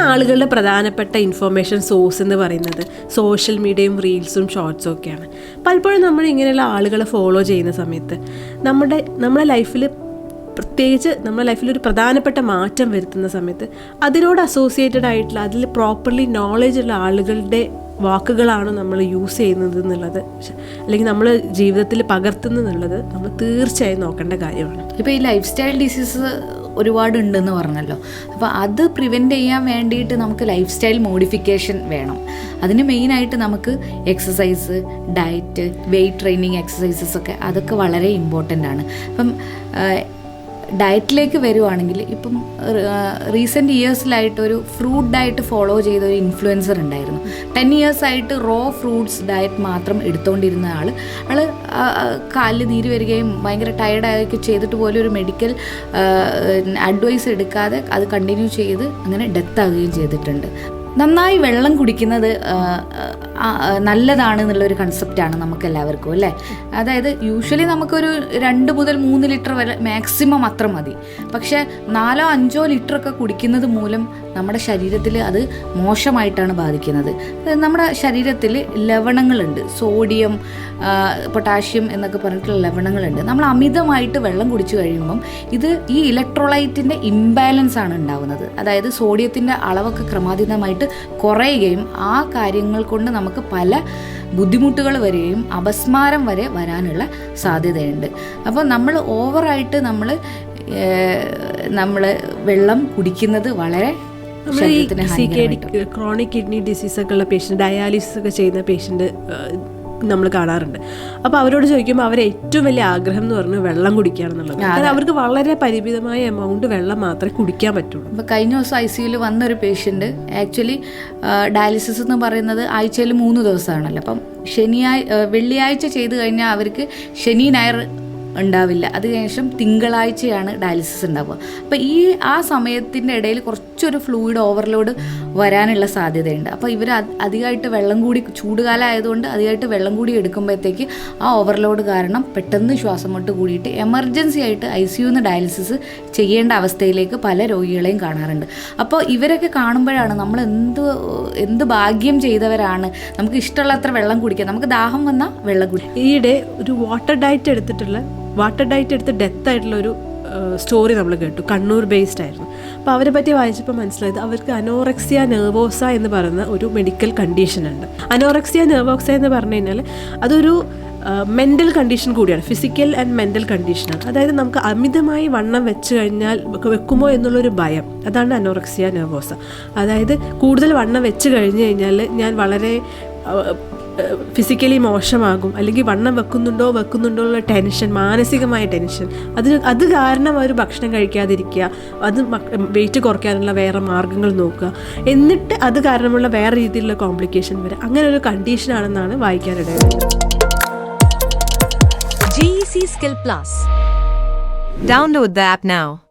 ആളുകളുടെ പ്രധാനപ്പെട്ട information source എന്ന് പറയുന്നത് സോഷ്യൽ മീഡിയയും റീൽസും ഷോർട്സും ഒക്കെയാണ്. പലപ്പോഴും നമ്മൾ ഇങ്ങനെയുള്ള ആളുകളെ ഫോളോ ചെയ്യുന്ന സമയത്ത് നമ്മുടെ നമ്മുടെ ലൈഫിൽ പ്രത്യേകിച്ച് നമ്മുടെ ലൈഫിൽ ഒരു പ്രധാനപ്പെട്ട മാറ്റം വരുത്തുന്ന സമയത്ത് അതിനോട് അസോസിയേറ്റഡ് ആയിട്ടുള്ള അതിൽ പ്രോപ്പർലി നോളജ് ഉള്ള ആളുകളുടെ വാക്കുകളാണ് നമ്മൾ യൂസ് ചെയ്യുന്നത് എന്നുള്ളത്. അല്ലെങ്കിൽ നമ്മൾ ജീവിതത്തിൽ പകർത്തുന്നത് എന്നുള്ളത് നമ്മൾ തീർച്ചയായും നോക്കേണ്ട കാര്യമാണ്. ഇപ്പോൾ ഈ ലൈഫ് സ്റ്റൈൽ ഡിസീസ് ഒരുപാട് ഉണ്ടെന്ന് പറഞ്ഞല്ലോ. അപ്പോൾ അത് പ്രിവെന്റ് ചെയ്യാൻ വേണ്ടിയിട്ട് നമുക്ക് ലൈഫ് സ്റ്റൈൽ മോഡിഫിക്കേഷൻ വേണം. അതിന് മെയിനായിട്ട് നമുക്ക് exercise diet weight training exercises ഒക്കെ അതൊക്കെ വളരെ ഇമ്പോർട്ടന്റ് ആണ്. അപ്പം ഡയറ്റിലേക്ക് വരുവാണെങ്കിൽ ഇപ്പം റീസെന്റ് ഇയേഴ്സിലായിട്ട് ഒരു ഫ്രൂട്ട് ഡയറ്റ് ഫോളോ ചെയ്ത ഒരു ഇൻഫ്ലുവൻസർ ഉണ്ടായിരുന്നു. ടെൻ ഇയേഴ്സായിട്ട് റോ ഫ്രൂട്ട്സ് ഡയറ്റ് മാത്രം എടുത്തുകൊണ്ടിരുന്ന ആൾ ആൾ കാലിൽ നീര് വരികയും ഭയങ്കര ടയർഡായൊക്കെ ചെയ്തിട്ട് പോലും ഒരു മെഡിക്കൽ അഡ്വൈസ് എടുക്കാതെ അത് കണ്ടിന്യൂ ചെയ്ത് അങ്ങനെ ഡെത്ത് ആകുകയും ചെയ്തിട്ടുണ്ട്. നന്നായി വെള്ളം കുടിക്കുന്നത് നല്ലതാണ് എന്നുള്ളൊരു കൺസെപ്റ്റാണ് നമുക്ക് എല്ലാവർക്കും അല്ലേ? അതായത് യൂഷ്വലി നമുക്കൊരു രണ്ട് മുതൽ മൂന്ന് ലിറ്റർ വരെ മാക്സിമം അത്ര മതി. പക്ഷേ നാലോ അഞ്ചോ ലിറ്റർ ഒക്കെ കുടിക്കുന്നത് മൂലം നമ്മുടെ ശരീരത്തിൽ അത് മോശമായിട്ടാണ് ബാധിക്കുന്നത്. നമ്മുടെ ശരീരത്തിൽ ലവണങ്ങളുണ്ട്. സോഡിയം പൊട്ടാഷ്യം എന്നൊക്കെ പറഞ്ഞിട്ടുള്ള ലവണങ്ങളുണ്ട്. നമ്മൾ അമിതമായിട്ട് വെള്ളം കുടിച്ചു കഴിയുമ്പം ഇത് ഈ ഇലക്ട്രോലൈറ്റിന്റെ ഇംബാലൻസ് ആണ് ഉണ്ടാകുന്നത് അതായത് സോഡിയത്തിന്റെ അളവൊക്കെ ക്രമാതീതമായിട്ട് കുറയുകയും ആ കാര്യങ്ങൾ കൊണ്ട് നമുക്ക് പല ബുദ്ധിമുട്ടുകൾ വരികയും അപസ്മാരം വരെ വരാനുള്ള സാധ്യതയുണ്ട്. അപ്പോൾ നമ്മൾ ഓവറായിട്ട് നമ്മൾ നമ്മൾ വെള്ളം കുടിക്കുന്നത് വളരെ ക്രോണിക് കിഡ്നി ഡിസീസ് ഒക്കെ ഉള്ള പേഷ്യന്റ് ഡയാലിസിസ് ഒക്കെ ചെയ്യുന്ന പേഷ്യന്റ് നമ്മൾ കാണാറുണ്ട്. അപ്പോൾ അവരോട് ചോദിക്കുമ്പോൾ അവർ ഏറ്റവും വലിയ ആഗ്രഹം എന്ന് പറഞ്ഞാൽ വെള്ളം കുടിക്കുകയാണെന്നുള്ളത് കാരണം അവർക്ക് വളരെ പരിമിതമായ എമൗണ്ട് വെള്ളം മാത്രമേ കുടിക്കാൻ പറ്റുള്ളൂ. അപ്പോൾ കഴിഞ്ഞ ദിവസം ഐ സിയുയിൽ വന്നൊരു പേഷ്യന്റ് ആക്ച്വലി ഡയാലിസിസ് എന്ന് പറയുന്നത് ആഴ്ചയിൽ മൂന്ന് ദിവസമാണല്ലോ. അപ്പം ശനിയാഴ്ച വെള്ളിയാഴ്ച ചെയ്ത് കഴിഞ്ഞാൽ അവർക്ക് ശനി ഞായർ ഉണ്ടാവില്ല. അതിനുശേഷം ശേഷം തിങ്കളാഴ്ചയാണ് ഡയാലിസിസ് ഉണ്ടാവുക. അപ്പോൾ ഈ ആ സമയത്തിന്റെ ഇടയിൽ കുറച്ചൊരു ഫ്ലൂയിഡ് ഓവർലോഡ് വരാനുള്ള സാധ്യതയുണ്ട്. അപ്പോൾ ഇവർ അധികമായിട്ട് വെള്ളം കൂടി ചൂടുകാലം ആയതുകൊണ്ട് അധികമായിട്ട് വെള്ളം കൂടി എടുക്കുമ്പോഴത്തേക്ക് ആ ഓവർലോഡ് കാരണം പെട്ടെന്ന് ശ്വാസം മുട്ട് കൂടിയിട്ട് എമർജൻസി ആയിട്ട് ഐ സി യുന്ന് ഡയാലിസിസ് ചെയ്യേണ്ട അവസ്ഥയിലേക്ക് പല രോഗികളെയും കാണാറുണ്ട്. അപ്പോൾ ഇവരൊക്കെ കാണുമ്പോഴാണ് നമ്മൾ എന്ത് എന്ത് ഭാഗ്യം ചെയ്തവരാണ്. നമുക്ക് ഇഷ്ടമുള്ളത്ര വെള്ളം കുടിക്കാം. നമുക്ക് ദാഹം വന്നാൽ വെള്ളം കുടിക്കാം ഈയിടെ ഒരു വാട്ടർ ഡയറ്റ് എടുത്തിട്ടുള്ള വാട്ടർ ഡയറ്റ് എടുത്ത് ഡെത്ത് ആയിട്ടുള്ള ഒരു സ്റ്റോറി നമ്മൾ കേട്ടു. കണ്ണൂർ ബേസ്ഡ് ആയിരുന്നു. അപ്പോൾ അവരെ പറ്റി വായിച്ചപ്പോൾ മനസ്സിലായത് അവർക്ക് അനോറക്സിയ നെർവോസ എന്ന് പറയുന്ന ഒരു മെഡിക്കൽ കണ്ടീഷൻ ഉണ്ട്. അനോറക്സിയ നെർവോക്സ എന്ന് പറഞ്ഞു കഴിഞ്ഞാൽ അതൊരു മെന്റൽ കണ്ടീഷൻ കൂടിയാണ്. ഫിസിക്കൽ ആൻഡ് മെന്റൽ കണ്ടീഷനാണ് അതായത് നമുക്ക് അമിതമായി വണ്ണം വെച്ച് കഴിഞ്ഞാൽ വെക്ക- വെക്കുമോ എന്നുള്ളൊരു ഭയം. അതാണ് അനോറക്സിയ നെർവോസ അതായത് കൂടുതൽ വണ്ണം വെച്ച് കഴിഞ്ഞ് കഴിഞ്ഞാൽ ഞാൻ വളരെ ഫിസിക്കലി മോശമാകും. അല്ലെങ്കിൽ വണ്ണം വെക്കുന്നുണ്ടോ വെക്കുന്നുണ്ടോ ഉള്ള ടെൻഷൻ മാനസികമായ ടെൻഷൻ അത് അത് കാരണം അവർ ഭക്ഷണം കഴിക്കാതിരിക്കുക. അത് വെയിറ്റ് കുറയ്ക്കാനുള്ള വേറെ മാർഗങ്ങൾ നോക്കുക. എന്നിട്ട് അത് കാരണമുള്ള വേറെ രീതിയിലുള്ള കോംപ്ലിക്കേഷൻ വരെ. അങ്ങനെ ഒരു കണ്ടീഷനാണെന്നാണ് വായിക്കാനിടയത് G C skill plus download the app now.